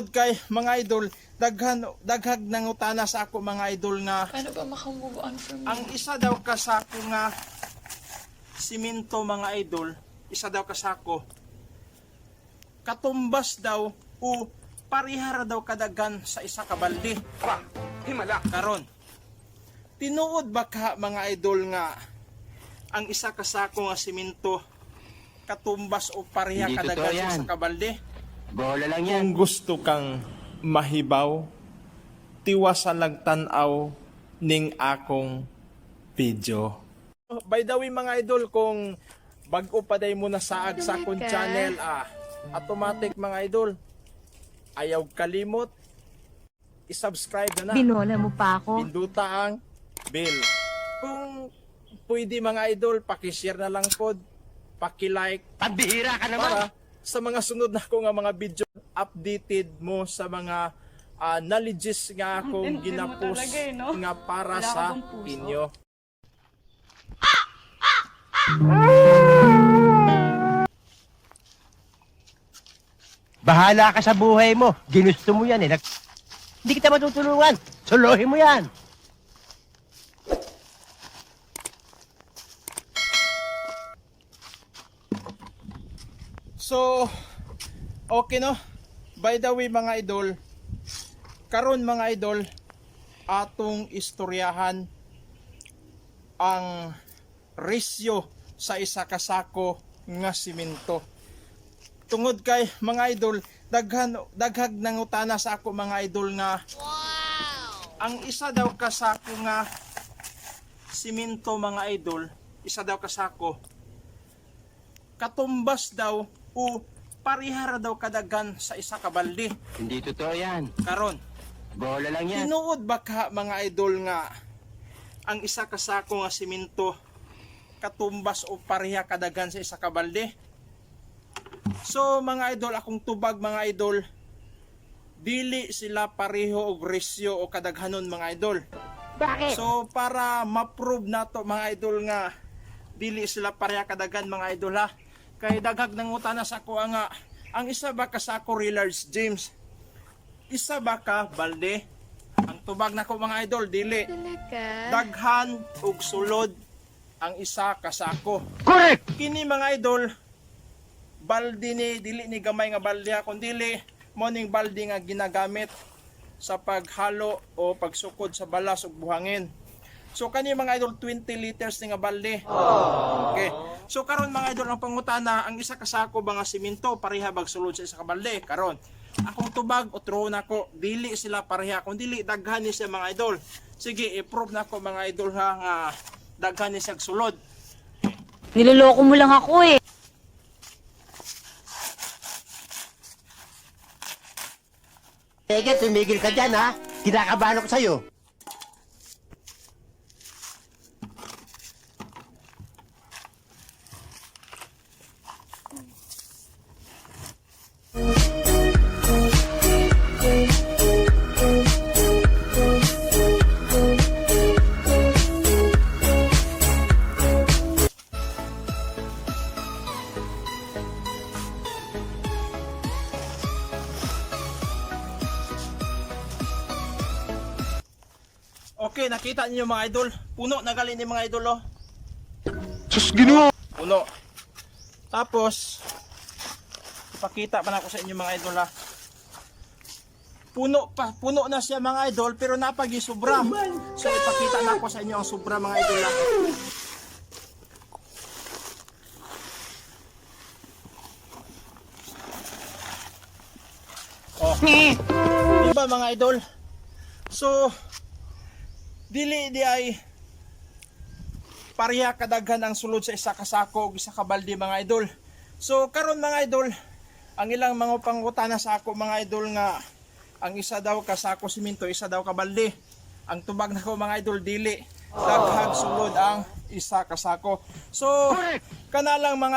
Tungod kay mga idol, daghan daghag nangutana sa ako mga idol nga Paano ba makamove on from ang isa daw kasako nga simento mga idol, isa daw kasako katumbas daw o parihara daw kadagan sa isa ka balde. Himala. Karon. Tinuod ba ka mga idol nga ang isa kasako nga simento katumbas o pareha kadagan sa yan. Bola lang yan. Kung gusto kang mahibaw, tiwasan lang tanaw ning akong video. By the way mga idol, kung bago pa day mo na saag sa akong ka. channel, ah, automatic mga idol, ayaw kalimot, isubscribe na na. Binola mo pa ako. Pinduta ang bell. Kung pwede mga idol, pakishare na lang pod, paki-like, Pambihira ka naman. para sa mga sunod na ko nga mga video updated mo sa mga ah, knowledges nga akong ginapos talaga eh, no? nga para Wala sa inyo. Bahala ka sa buhay mo. Ginusto mo yan eh. Hindi kita matutulungan. Suluhin mo yan. So, okay no? By the way mga idol, karon mga idol, atong istoryahan ang resyo sa isa ka sako nga simento. Tungod kay mga idol, daghan daghag nangutana sa ako mga idol nga ang isa daw ka sako nga simento mga idol, isa daw ka sako katumbas daw o parihara daw kadagan sa isa ka balde. Hindi totoo yan. Karon, Bola lang yan. tinuod ba ka mga idol nga ang isa ka sako nga simento katumbas o pareha kadagan sa isa ka balde? So mga idol, akong tubag mga idol, dili sila pareho og resyo o kadaghanon mga idol. Bakit? So para ma-prove nato mga idol nga dili sila pareha kadagan mga idol ha. Kay daghag nang utana sa ako nga ang isa ba ka sa ako Large James? Isa ba ka balde? Ang tubag nako mga idol dili. Daghan ug sulod ang isa ka sako. Correct! Kini mga idol balde ni dili ni gamay nga balde kundi dili morning balde nga ginagamit sa paghalo o pagsukod sa balas ug buhangin. So kani mga idol 20 liters ni nga balde. Okay. So karon mga idol ang pangutana ang isa ka sako ba nga simento pareha bag sulod sa isa ka balde karon. Akong tubag otro nako dili sila pareha kung dili daghan ni siya mga idol. Sige i-prove nako mga idol ha nga daghan ni siya sulod. Niloloko mo lang ako eh. Teka, tumigil ka dyan ha. Kinakabahan ako sa'yo. Okay, nakita niyo mga idol. Puno na gali ni mga idol oh. Sus, ginoo. Puno. Tapos ipakita pa na ako sa inyo mga idol ha. Puno pa, puno na siya mga idol pero napagi sobra. So ipakita na ako sa inyo ang sobra mga idol ha. Oh. Diba mga idol? So, dili di ay pareha kadaghan ang sulod sa isa ka sako ug isa ka balde mga idol. So karon mga idol, ang ilang mga pangutana sa ako mga idol nga ang isa daw ka sako simento, isa daw ka balde. Ang tubag nako mga idol dili daghag sulod ang isa ka sako. So kana lang mga